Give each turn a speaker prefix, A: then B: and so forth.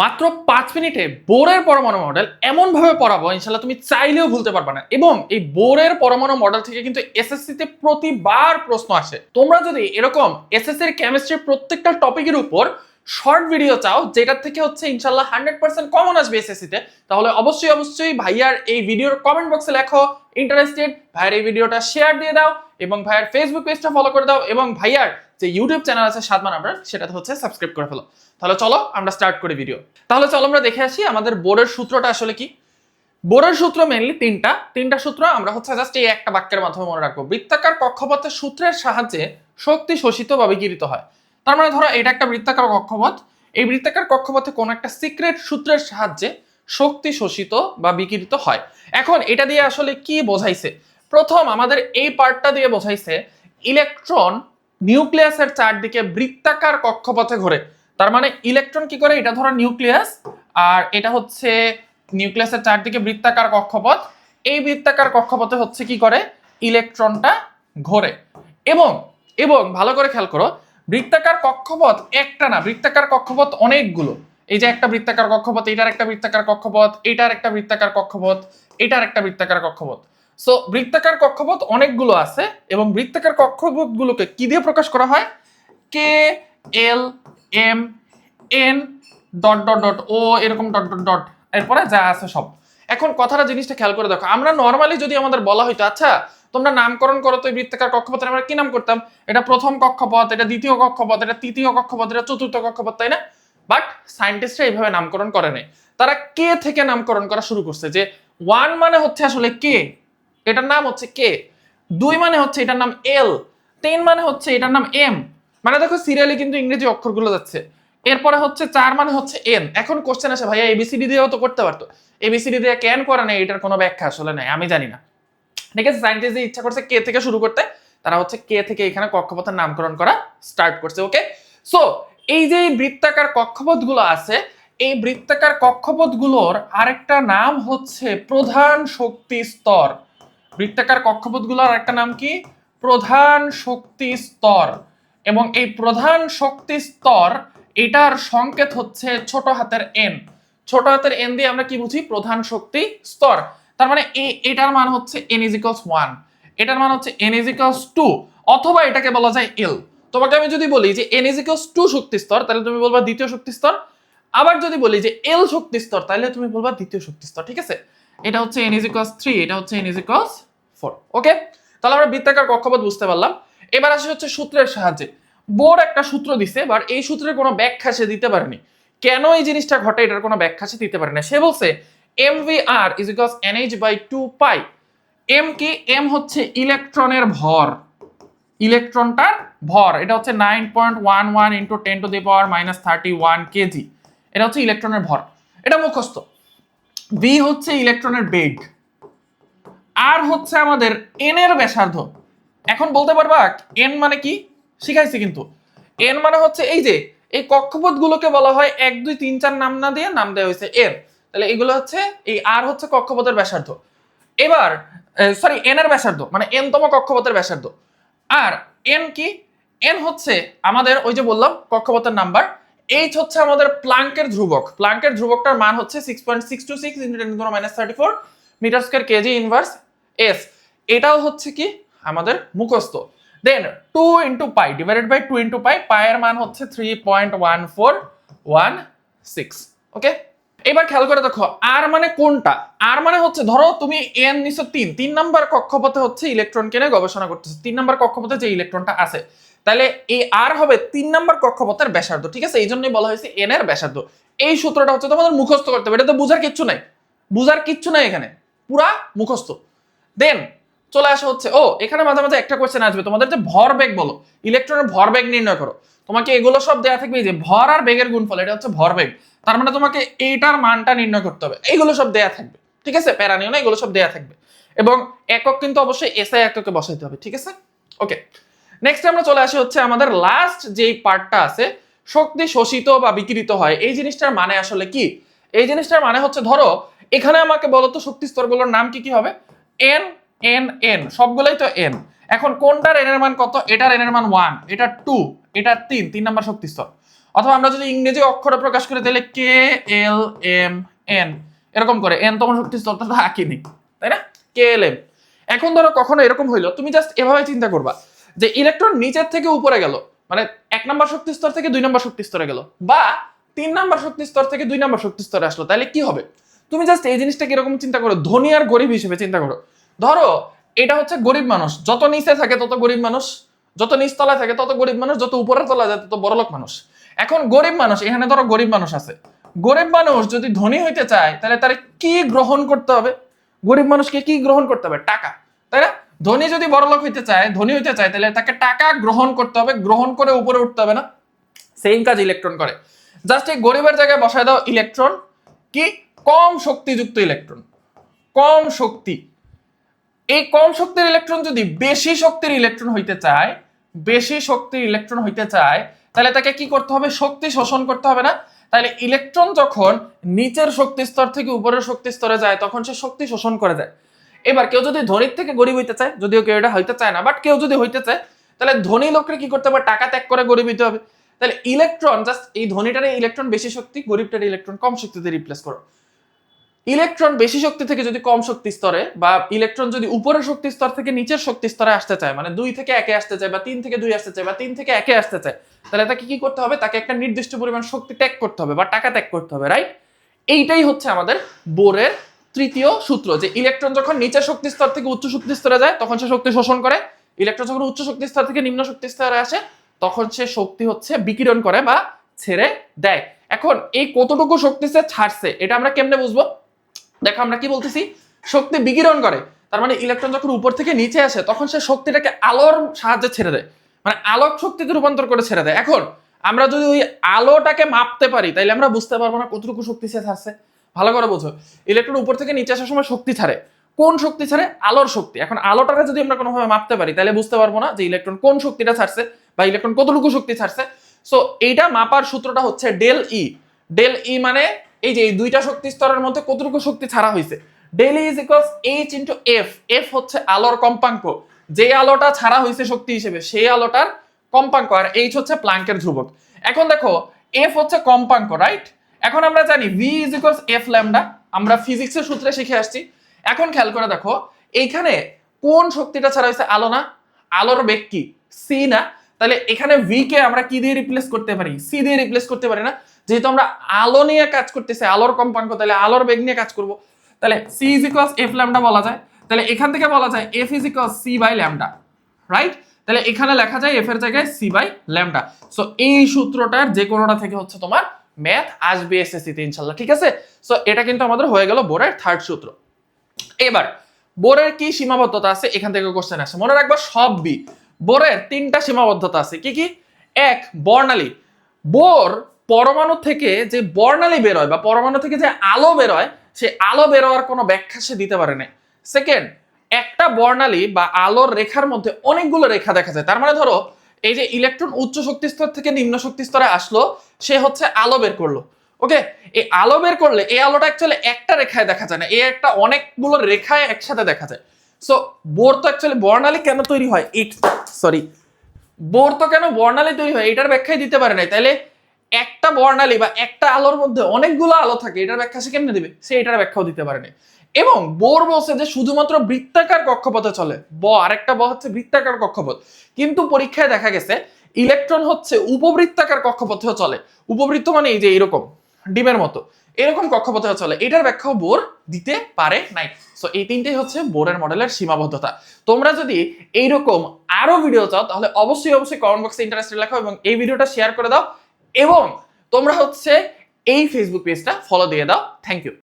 A: মাত্র পাঁচ মিনিটে বোরের পরমাণু মডেল এমন ভাবে পড়াবো ইনশাল্লাহ তুমি চাইলেও ভুলতে পারবে না। এবং এই বোরের পরমাণু মডেল থেকে কিন্তু এসএসসি তে প্রতিবার প্রশ্ন আসে। তোমরা যদি এরকম এসএসসি এর কেমিস্ট্রির প্রত্যেকটা টপিকের উপর শর্ট ভিডিও চাও, যেটার থেকে হচ্ছে ইনশাল্লাহ হান্ড্রেড পার্সেন্ট কমন আসবে এসএসসি তে, তাহলে অবশ্যই অবশ্যই ভাইয়ার এই ভিডিওর কমেন্ট বক্সে লেখো ইন্টারেস্টেড ভাইয়ার এই ভিডিওটা শেয়ার দিয়ে দাও, এবং ভাইয়ার ফেসবুক পেজটা ফলো করে দাও, এবং ভাইয়ার যে ইউটিউব চ্যানেল আছে সাদমান আমরা সেটাতে হচ্ছে সাবস্ক্রাইব করে ফেলো। তাহলে চলো, আমরা স্টার্ট করি ভিডিও তাহলে চলো, আমরা দেখে আসি আমাদের বোর্ডের সূত্রটা আসলে কি। বোর্ডের সূত্র মেনলি তিনটা। তিনটা সূত্র আমরা হচ্ছে জাস্ট এই একটা বাক্যের মাধ্যমে মনে রাখব। বৃত্তাকার কক্ষপথের সূত্রের সাহায্যে শক্তি শোষিত বা বিকিরিত হয়। তার মানে ধরো, এটা একটা বৃত্তাকার কক্ষপথ। এই বৃত্তাকার কক্ষপথে কোনো একটা সিক্রেট সূত্রের সাহায্যে শক্তি শোষিত বা বিকিরিত হয়। এখন এটা দিয়ে আসলে কি বোঝাইছে? প্রথম আমাদের এই পার্টটা দিয়ে বোঝাইছে ইলেকট্রন নিউক্লিয়াসের চারদিকে বৃত্তাকার কক্ষপথে ঘোরে। তার মানে ইলেকট্রন কি করে? এটা ধরো নিউক্লিয়াস আর এটা হচ্ছে নিউক্লিয়াসের চারদিকে বৃত্তাকার কক্ষপথ। এই বৃত্তাকার কক্ষপথে হচ্ছে কি করে? ইলেকট্রনটা ঘোরে। এবং এবং ভালো করে খেয়াল করো, বৃত্তাকার কক্ষপথ একটা না, বৃত্তাকার কক্ষপথ অনেকগুলো। এই যে একটা বৃত্তাকার কক্ষপথ, এটার একটা বৃত্তাকার কক্ষপথ, এটার একটা বৃত্তাকার কক্ষপথ, এটার একটা বৃত্তাকার কক্ষপথ। সো বৃত্তাকার কক্ষপথ অনেকগুলো আছে এবং বৃত্তাকার কক্ষপথগুলোকে কি দিয়ে প্রকাশ করা হয়? K L M N dot dot dot ও এরকম ডট ডট ডট এরপরে যা আছে সব। এখন কথাটা, জিনিসটা খেয়াল করে দেখো। আমরা নর্মালি যদি আমাদের বলা হইতো আচ্ছা তোমরা নামকরণ করো তো বৃত্তাকার কক্ষপথের, আমরা কি নাম করতাম এটা প্রথম কক্ষপথ, এটা দ্বিতীয় কক্ষপথ, এটা তৃতীয় কক্ষপথ, এটা চতুর্থ কক্ষপথ, তাই না? বাট সায়েন্টিস্টরা এইভাবে নামকরণ করে নাই। তারা কে থেকে নামকরণ করা শুরু করছে যে ওয়ান মানে হচ্ছে আসলে কে এটার নাম হচ্ছে কে? দুই মানে হচ্ছে এটার নাম এল, তিন মানে হচ্ছে এটার নাম এম। মানে দেখো সিরিয়ালি কিন্তু ইংরেজি অক্ষরগুলো যাচ্ছে। এরপরে হচ্ছে চার মানে হচ্ছে এন। এখন কোশ্চেন আসে, ভাইয়া এবিসিডি দিয়েও তো করতে পারতো। এবিসিডি দিয়ে কেন করে নেই? এটার কোনো ব্যাখ্যা আসলে নাই, আমি জানি না। ঠিক আছে সায়েন্টিস্ট ইচ্ছা করছে কে থেকে শুরু করতে, তারা হচ্ছে কে থেকে এখানে কক্ষপথের নামকরণ করা স্টার্ট করছে ওকে সো এই যে বৃত্তাকার কক্ষপথগুলো আছে, এই বৃত্তাকার কক্ষপথগুলোর আরেকটা নাম হচ্ছে প্রধান শক্তি স্তর। বৃত্তাকার কক্ষপথগুলোর আরেকটা নাম কি? প্রধান শক্তি স্তর। এবং এই প্রধান শক্তি স্তর, এটার সংকেত হচ্ছে ছোট হাতের এন ছোট হাতের এন দিয়ে আমরা কি বুঝি? প্রধান শক্তি স্তর। তার মানে এটার মান হচ্ছে এন ইজিকলস ওয়ান এটার মান হচ্ছে এন ইজিকলস টু অথবা এটাকে বলা যায় এল তোমাকে আমি যদি বলি যে এন ইজিকলস টু শক্তি স্তর, তাহলে তুমি বলবা দ্বিতীয় শক্তি স্তর। আবার যদি বলি যে এল শক্তি স্তর, তাহলে তুমি বলবা দ্বিতীয় শক্তি স্তর, ঠিক আছে? এটা হচ্ছে এন ইজিকলস থ্রি এটা হচ্ছে এন ইজিকলস ফোর ওকে তাহলে আমরা বৃত্তাকার কক্ষপথ বুঝতে পারলাম। এবার আসি হচ্ছে সূত্রের সাহায্যে। বোর্ড একটা সূত্র দিছে বাট এই সূত্রের কোনো ব্যাখ্যা সে দিতে পারেনি। কেন এই জিনিসটা ঘটে এটার কোনো ব্যাখ্যা সে দিতে পারে না সে বলছে m v r is equals n h by two pi m কি? এম হচ্ছে ইলেকট্রনের ভর। ইলেকট্রনটার ভর। এটা হচ্ছে nine point one one into ten to the power minus thirty one KG এটা হচ্ছে ইলেকট্রনের ভর। এটা মুখস্থ। ভি হচ্ছে ইলেকট্রনের বেগ। আর হচ্ছে আমাদের এন এর ব্যাসার্ধ। এখন বলতে পারবা এন মানে কি? শিখাইছি কিন্তু। এন মানে হচ্ছে এই যে, এই কক্ষপথগুলোকে বলা হয় এক, দুই, তিন, চার নাম না দিয়ে নাম দেওয়া হয়েছে এর তাহলে এগুলো হচ্ছে, এই আর হচ্ছে কক্ষপথের ব্যাসার্ধ। এবার সরি এন এর ব্যাসার্ধ মানে এন তম কক্ষপথের ব্যাসার্ধ। আর এন কি? এন হচ্ছে আমাদের, ওই যে বললাম, কক্ষপথের নাম্বার। এইচ হচ্ছে আমাদের প্লাঙ্কের ধ্রুবক। প্লাঙ্কের ধ্রুবকটার মান হচ্ছে six point six two six into ten minus thirty four metre square KG inverse s এটাও হচ্ছে কি? আমাদের মুখস্থ। Then two into pi divided by two into pi পায়ের মান হচ্ছে three point one four one six okay এবার খেয়াল করে দেখো আর মানে কোনটা? আর মানে হচ্ছে, ধরো তুমি এন নিছো তিন তিন নাম্বার কক্ষপথে হচ্ছে ইলেকট্রনকে নিয়ে গবেষণা করতেছো। তিন নাম্বার কক্ষপথে যে ইলেকট্রনটা আছে। তাহলে এই আর হবে তিন নাম্বার কক্ষপথের ব্যাসার্ধ, ঠিক আছে? এই জন্যই বলা হয়েছে এন এর ব্যাসার্ধ। এই সূত্রটা হচ্ছে তোমাদের মুখস্থ করতে হবে, এটা তো বুঝার কিচ্ছু নাই। বুঝার কিচ্ছু নাই এখানে, পুরা মুখস্থ। দেন চলে আসা হচ্ছে, ও, এখানে মাঝে মাঝে একটা কোয়েশ্চেন আসবে, তোমাদের যে ভর বেগ বলো ইলেকট্রনের ভর বেগ নির্ণয় করো। তোমাকে এগুলো সব দেয়া থাকবে যে ভর আর বেগের গুণফল, এটা হচ্ছে ভর বেগ। তার মানে তোমাকে এইটার মানটা নির্ণয় করতে হবে, এইগুলো সব দেয়া থাকবে, ঠিক আছে? প্যারা না, এগুলো সব দেয়া থাকবে। এবং একক কিন্তু অবশ্যই এসআই এককে বসাইতে হবে, ঠিক আছে? ওকে নেক্সট আমরা চলে আসি হচ্ছে আমাদের লাস্ট যেই পার্টটা আছে, শক্তি শোষিত বা বিকৃত হয়। এই জিনিসটার মানে আসলে কি? এই জিনিসটার মানে হচ্ছে ধরো, এখানে আমাকে বলতো শক্তি স্তরগুলোর নাম কি কি হবে? এন এন এন সবগুলোই তো এন এখন কোনটার এন এর মান কত? এটার এন এর মান ওয়ান এটা টু এটা তিন তিন নাম্বার শক্তি স্তর। অথবা আমরা যদি ইংরেজি অক্ষরে প্রকাশ করি, তাহলে কে এল এম এন এরকম করে। এন তখন শক্তি স্তরটা তো আঁকিনি তাই না? কে এল এম এখন ধরো কখনো এরকম হইল, তুমি জাস্ট এভাবে চিন্তা করবা। যে ইলেকট্রন নিচের থেকে উপরে গেল মানে এক নম্বর শক্তি স্তর থেকে দুই নম্বর শক্তি স্তরে গেল, বা তিন নম্বর শক্তি স্তর থেকে দুই নম্বর শক্তি স্তরে আসলো, তাহলে কি হবে? তুমি জাস্ট এই জিনিসটা কীরকম চিন্তা করো? ধনী আর গরিব হিসেবে চিন্তা করো। ধরো, এটা হচ্ছে গরিব মানুষ, যত নিচে থাকে তত গরিব মানুষ, যত নিচতলায় থাকে তত গরিব মানুষ, যত উপরের তলায় যায় তত বড়লোক মানুষ। এখন গরিব মানুষ, এখানে ধরো গরিব মানুষ আছে। গরিব মানুষ যদি ধনী হইতে চায়, তাহলে তার কি গ্রহণ করতে হবে? গরিব মানুষকে কি গ্রহণ করতে হবে? টাকা, তাই না? ধনী যদি বড়লোক হইতে চায়, ধনী হইতে চায়, তাহলে তাকে টাকা গ্রহণ করতে হবে, গ্রহণ করে উপরে উঠতে হবে না। সেম কাজ ইলেকট্রন করে। জাস্ট এই গরিবের জায়গায় বসায় দাও ইলেকট্রন কি? কম শক্তিযুক্ত ইলেকট্রন কম শক্তি। এই কম শক্তির ইলেকট্রন যদি বেশি শক্তির ইলেকট্রন হইতে চায়, বেশি শক্তির ইলেকট্রন হইতে চায়, তাহলে তাকে কি করতে হবে? শক্তি শোষণ করতে হবে না। তাহলে ইলেকট্রন যখন নিচের শক্তি স্তর থেকে উপরের শক্তি স্তরে যায়, তখন সে শক্তি শোষণ করে যায় এবার কেউ যদি ধনীর থেকে গরিব হইতে চায়, যদিও কেউ এটা হইতে চায় না বাট কেউ যদি হইতে চায়, তাহলে ধনী লোককে কি করতে হবে টাকা ত্যাগ করে গরিব হইতে হবে। তাহলে ইলেকট্রন জাস্ট এই ধনীটারে ইলেকট্রন বেশি শক্তি গরিবটারে ইলেকট্রন কম শক্তিতে রিপ্লেস করো। ইলেকট্রন বেশি শক্তি থেকে যদি কম শক্তি স্তরে বা ইলেকট্রন যদি উপরের শক্তি স্তর থেকে নিচের শক্তি স্তরে আসতে চায় মানে দুই থেকে একে আসতে চায় বা তিন থেকে দুই আসতে চায় বা তিন থেকে একে আসতে চায়, তাহলে তাকে কি করতে হবে? তাকে একটা নির্দিষ্ট পরিমাণ শক্তি ত্যাগ করতে হবে বা টাকা ত্যাগ করতে হবে রাইট এইটাই হচ্ছে আমাদের বোরের তৃতীয় সূত্র, যে ইলেকট্রন যখন নিচের শক্তি স্তর থেকে উচ্চ শক্তি স্তরে যায়, তখন সে শক্তি শোষণ করে। ইলেকট্রন যখন উচ্চ শক্তি স্তর থেকে নিম্ন শক্তি স্তরে আসে, তখন সে শক্তি হচ্ছে বিকিরণ করে বা ছেড়ে দেয়। এখন এই কতটুকু শক্তি সে ছাড়ছে, এটা আমরা কেমনে বুঝব? দেখো আমরা কি বলতেছি? শক্তি বিকিরণ করে, তার মানে ইলেকট্রন যখন উপর থেকে নিচে আসে, তখন সে শক্তিটাকে আলোর সাহায্যে ছেড়ে দেয়। মানে আলোক শক্তিতে রূপান্তর করে ছেড়ে দেয়। এখন আমরা যদি ওই আলোটাকে মাপতে পারি, তাইলে আমরা বুঝতে পারব না কতটুকু শক্তি সে ছাড়ছে। ভালো করে বোঝো। ইলেকট্রন উপর থেকে নিচে আসার সময় শক্তি ছাড়ে। কোন শক্তি ছাড়ে? আলোর শক্তি। এখন আলোটাকে যদি আমরা কোনোভাবে মাপতে পারি, তাহলে বুঝতে পারব না যে ইলেকট্রন কোন শক্তিটা ছাড়ছে বা ইলেকট্রন কতটুকু শক্তি ছাড়ছে। সো এইটা মাপার সূত্রটা হচ্ছে ডেল ই ডেল ই মানে এই যে এই দুইটা শক্তি স্তরের মধ্যে কতটুকু শক্তি ছাড়া হয়েছে। Del is equals h into f f হচ্ছে আলোর কম্পাঙ্ক। যে আলোটা ছাড়া হয়েছে শক্তি হিসেবে, সেই আলোটার কম্পাঙ্ক। আর এইচ হচ্ছে প্লাঙ্কের ধ্রুবক। এখন দেখো এফ হচ্ছে কম্পাঙ্ক রাইট এখন আমরা জানি v is equals f lambda আমরা ফিজিক্সের সূত্রে শিখে আসছি। এখন খেয়াল করে দেখো, এইখানে কোন শক্তিটা ছাড়া হয়েছে আলো না? আলোর বেগ কি? সি না। তাহলে এখানে ভি কে আমরা কি দিয়ে রিপ্লেস করতে পারি? সি দিয়ে রিপ্লেস করতে পারি না। যেহেতু আমরা আলো নিয়ে কাজ করতেছি, আলোর কম্পাঙ্ক তাহলে আলোর বেগ নিয়ে কাজ করব। তাহলে c is equals f lambda বলা যায়। তাহলে এখান থেকে বলা যায় f is equals c by lambda right তাহলে এখানে লেখা যায় এফ এর জায়গায় সি বাই ল্যামডা সো এই সূত্রটার যে কোনোটা থেকে হচ্ছে তোমার ম্যাথ আসবে এসএসসি তে ইনশাল্লাহ, ঠিক আছে? সো এটা কিন্তু আমাদের হয়ে গেল বোর্ডের থার্ড সূত্র। এবার, বোরের কি সীমাবদ্ধতা আছে? এখান থেকে কোশ্চেন আসে। মনে রাখবা, সব বি বোরের তিনটা সীমাবদ্ধতা আছে। কি কি? এক, বর্ণালী। বোর পরমাণু থেকে যে বর্ণালী বেরোয় বা পরমাণু থেকে যে আলো বেরোয় সে আলো বেরোয়ার কোনো ব্যাখ্যা সে দিতে পারে না সেকেন্ড একটা বর্ণালী বা আলোর রেখার মধ্যে অনেকগুলো রেখা দেখা যায়। তার মানে ধরো এই যে ইলেকট্রন উচ্চ শক্তি স্তর থেকে নিম্ন শক্তি স্তরে আসলো, সে হচ্ছে আলো বের করল। ওকে? এই আলো বের করলে, এই আলোটা অ্যাকচুয়ালি একটা রেখায় দেখা যায় না এই একটা অনেকগুলো রেখায় একসাথে দেখা যায়। সো বোর তো অ্যাকচুয়ালি বর্ণালী কেন তৈরি হয়? ইট সরি বোর তো কেন বর্ণালী তৈরি হয়? এটার ব্যাখ্যাই দিতে পারে নাই। তাহলে একটা বর্ণালী বা একটা আলোর মধ্যে অনেকগুলো আলো থাকে, এটার ব্যাখ্যা সে কেমনে দিবে? সে এটার ব্যাখ্যাও দিতে পারে নাই। এবং বোর বলছে যে শুধুমাত্র বৃত্তাকার কক্ষপথে চলে। ব, আরেকটা ব হচ্ছে বৃত্তাকার কক্ষপথ। কিন্তু পরীক্ষায় দেখা গেছে, ইলেকট্রন হচ্ছে উপবৃত্তাকার কক্ষপথেও চলে। উপবৃত্ত মানে এই যে এরকম ডিমের মতো। এরকম কক্ষপথে চলে। এটার ব্যাখ্যাও বোর দিতে পারে নাই। সো এই তিনটেই হচ্ছে বোরের মডেলের সীমাবদ্ধতা। তোমরা যদি এইরকম আরও ভিডিও চাও, তাহলে অবশ্যই অবশ্যই কমেন্ট বক্সে ইন্টারেস্টেড লেখো এবং এই ভিডিওটা শেয়ার করে দাও। এবং তোমরা হচ্ছে এই ফেসবুক পেজটা ফলো দিয়ে দাও। Thank you